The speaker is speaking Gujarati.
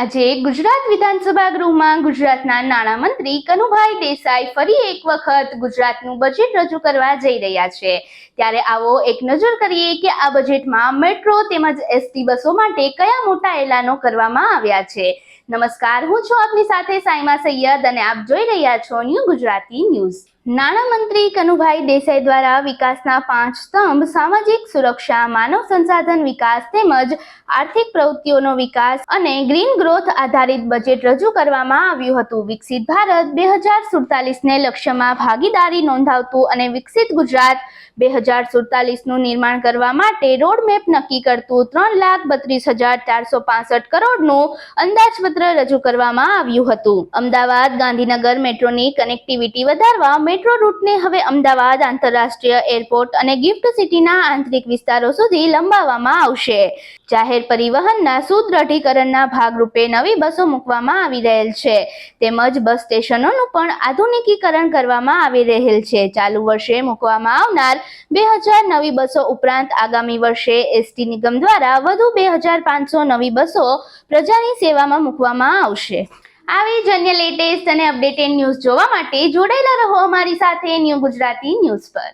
આજે ગુજરાત વિધાનસભા ગૃહમાં ગુજરાતના નાણામંત્રી કનુભાઈ દેસાઈ ફરી એક વખત ગુજરાતનું બજેટ રજૂ કરવા જઈ રહ્યા છે. ત્યારે આવો એક નજર કરીએ કે આ બજેટમાં મેટ્રો તેમજ એસટી બસો માટે કયા મોટા એલાનો કરવામાં આવ્યા છે. નમસ્કાર, હું છું આપની સાથે સાઈમા સૈયદ અને આપ જોઈ રહ્યા છો ન્યૂ ગુજરાતી ન્યૂઝ. નાણામંત્રી કનુભાઈ દેસાઈ દ્વારા વિકાસના પાંચ સ્તંભ, સામાજિક સુરક્ષા, માનવ સંસાધન વિકાસ તેમજ આર્થિક પ્રવૃત્તિઓનો વિકાસ અને ગ્રીન ગ્રોથ આધારિત બજેટ રજૂ કરવામાં આવ્યું હતું. વિકસિત ભારત બે હજાર સુડતાલીસને લક્ષ્યમાં ભાગીદારી નોંધાવતું અને વિકસિત ગુજરાત બે હજાર સુડતાલીસનું નિર્માણ કરવા માટે રોડમેપ નક્કી કરતું ત્રણ લાખ બત્રીસ હજાર ચારસો પાસઠ કરોડનું અંદાજપત્ર રજૂ કરવામાં આવ્યું હતું. અમદાવાદ ગાંધીનગર મેટ્રોની કનેક્ટિવિટી વધારવા મેટ્રો રૂટને હવે અમદાવાદ આંતરરાષ્ટ્રીય એરપોર્ટ અને ગિફ્ટ સિટીના આંતરિક વિસ્તારો સુધી લંબાવવામાં આવશે. જાહેર પરિવહનના સુદ્રઢીકરણના ભાગરૂપે નવી બસો મૂકવામાં આવી રહેલ છે. તેમજ બસ સ્ટેશનોનું પણ આધુનિકીકરણ કરવામાં આવી રહેલ છે. ચાલુ વર્ષે મૂકવામાં આવનાર બે હજાર નવી બસો ઉપરાંત આગામી વર્ષે એસટી નિગમ દ્વારા વધુ બે હજાર પાંચસો નવી બસો પ્રજાની સેવામાં મૂકવામાં આવશે. આવી જ અન્ય લેટેસ્ટ અને અપડેટેડ ન્યૂઝ જોવા માટે જોડાયેલા રહો અમારી સાથે ન્યૂ ગુજરાતી ન્યૂઝ પર.